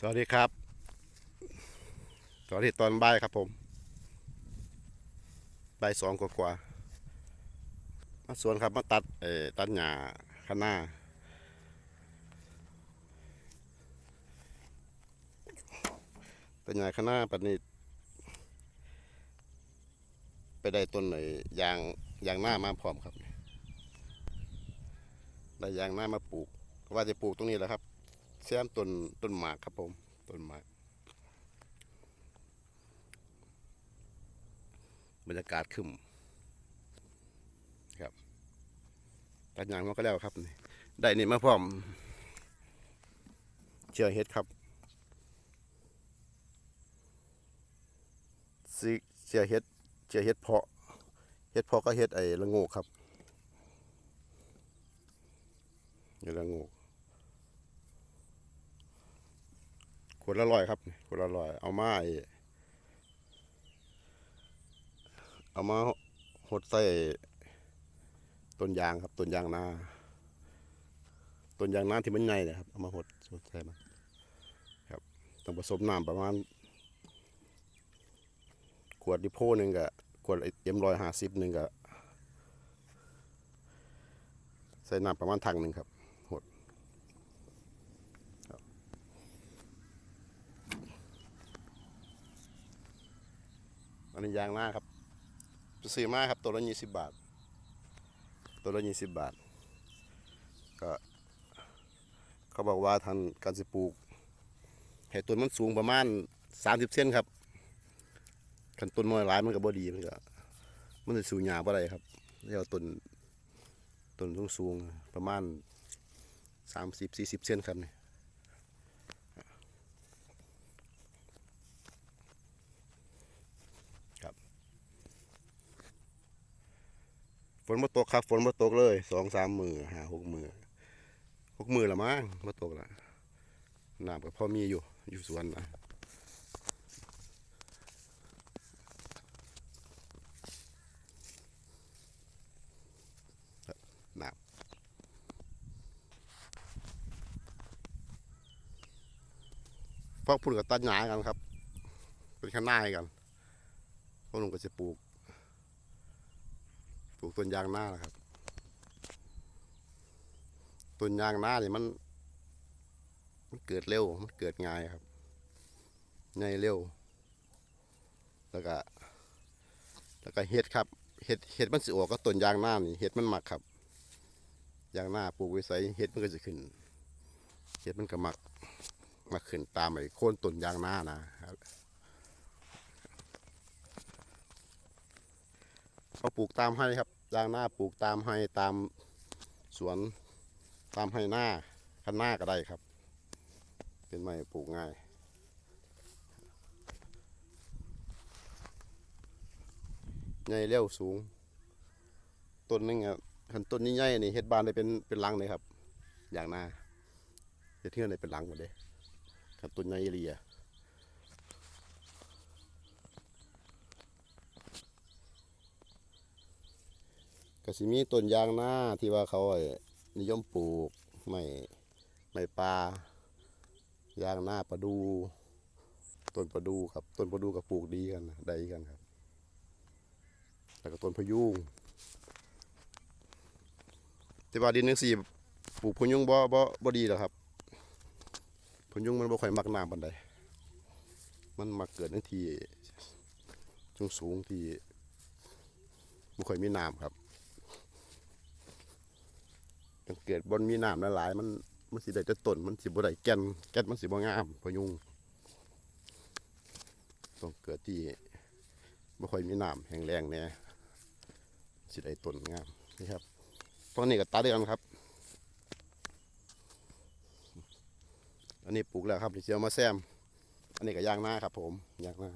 สวัสดีครับ สวัสดีตอนบ่ายครับผมบ่ายสองกว่าๆมาสวนครับมาตัดเอ่อตัดหญ้าข้างหน้าตัดหญ้าข้างหน้าปัดนี้ไปได้ต้นหน่อยางยางหน้ามาพร้อมครับได้ยางหน้ามาปลูก ว่าจะปลูกตรงนี้แหละครับ แซมต้นต้นหมากครับผมต้นหมากบรรยากาศขึ้นครับตัดยางมาก็แล้วครับนี่ได้นี่มาพร้อมเชื่อเฮ็ดครับซีเชื่อเฮ็ดเชื่อเฮ็ดเพาะเฮ็ดเพาะก็เฮ็ดไอ้ละโงกครับเฮ็ดละโงก ข วดละร้อยครับนี่ขวดละร้อยเอามาไอ้เอามาหดใส่ต้นยางครับต้นยางนาต้นยางนาที่มันใหญ่เลยครับเอามาหดหดใส่มาครับต้องผสมน้ำประมาณขวดดิโพหนึ่งกับขวดเอ็มร้อยห้าสิบหนึ่งกับใส่น้ำประมาณถังหนึ่งครับ อันนี้ยางหน้าครับซื้อมาครับตัวละยี่สิบบาท ตัวละยี่สิบบาท ก็เขาบอกว่าทันการสิปลูกให้ต้นมันสูงประมาณสามสิบเซนครับคันต้นน้อยหลายมันก็บ่ดีมันก็มันจะสูงหยาบ่ได้ครับเรียกว่าต้นต้นสูงสูงประมาณสามสิบสี่สิบเซนครับเนี่ย ฝนมาตกครับ ฝนมาตกเลยสองสามมือหาหกมือหกมือละมั้งมาตกละน้ำก็พอมีอยู่ อยู่สวนนะน้ำพวกพุ่นกับตัดหญ้ากันครับ เป็นข้างหน้ากันพวกนุ่งก็จะปลูก ปลูกต้นยางนาแหละครับต้นยางนาเนี่ยมัน มันเกิดเร็ว มันเกิดง่ายครับง่ายเร็ว แล้วก็ แล้วก็เห็ดครับ เห็ด เห็ดมันสิออกก็ต้นยางนานี่ เห็ดมันหมักครับ ยางนาปลูกไว้ใส่เห็ดมันก็จะขึ้น เห็ดมันก็หมักหมักขึ้นตามไอ้โค่นต้นยางนานะครับ เขาปลูกตามให้ครับยางหน้าปลูกตามให้ตามสวนตามให้หน้าคันหน้าก็ได้ครับ เป็นไม้ปลูกง่ายใหญ่เร็วสูง ต้นนึงอะคันต้นนี้ใหญ่ๆนี่เฮ็ดบานได้เป็นเป็นลังเลยครับ อย่างหน้าเฮ็ดเทือนได้เป็นลังหมดเลยคันต้นใหญ่เรีย ก็สิมีต้นยางนาที่ว่าเขาไอ้นิยมปลูกไม่ไม่ปลายางนาประดูต้นประดูครับต้นประดูกับปลูกดีกันได้กันครับแล้วก็ต้นพยุงแต่ว่าดินนึงสี่ปลูกพยุงบ่บ่บ่ดีหรอครับพยุงมันบ่ค่อยมักน้ำปานใดมันมักเกิดในที่สูงสูงที่บ่ค่อยมีน้ำครับ เกิดบนมีน้ำหลายๆมันมันสิได้แต่ต้นมันสิบ่ได้แก่นแก่นมันสิบ่งามพยุงต้องเกิดที่บ่ค่อยมีน้ำแห้งแล้งแน่สิได้ต้นงามนี่ครับตอนนี้ก็ตัดด้วยกันครับ อันนี้ปลูกแล้วครับนี่สิเจียวมาแซม อันนี้ก็ยางหน้าครับ ผมยางหน้า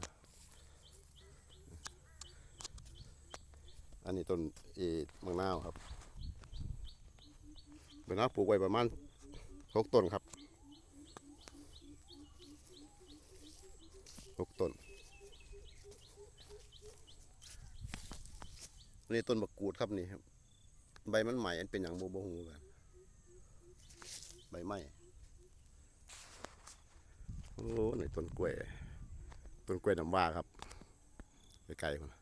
อันนี้ต้นเอมังนาวครับ นน้าปลูกไว้ประมาณหกต้นครับหกต้นนนี้ต้นบักกูดครับนี่ครับ ใบมันใหม่อันเป็นอย่างโบโบหูกันใบไม้โอ้ในต้นกล้วย ต้นกล้วยน้ำว้าครับ ไปไกลๆพุ่น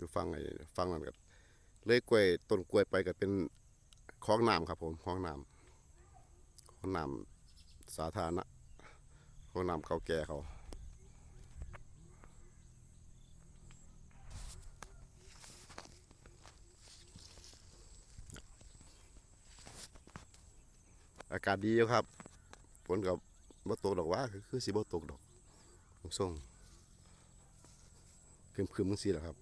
อยู่ฟังไอ้ฟังนั่นกับเลยกล้วยต้นกล้วยไปก็เป็นคลองน้ำครับผมคลองน้ำคลองน้ำสาธารณะคลองน้ำเก่าแก่เขาอากาศดีอยู่ครับฝนกับบ่ตกดอกว่าคือสิบ่ตกดอกส่งๆคืมๆจังซี่แหละครับ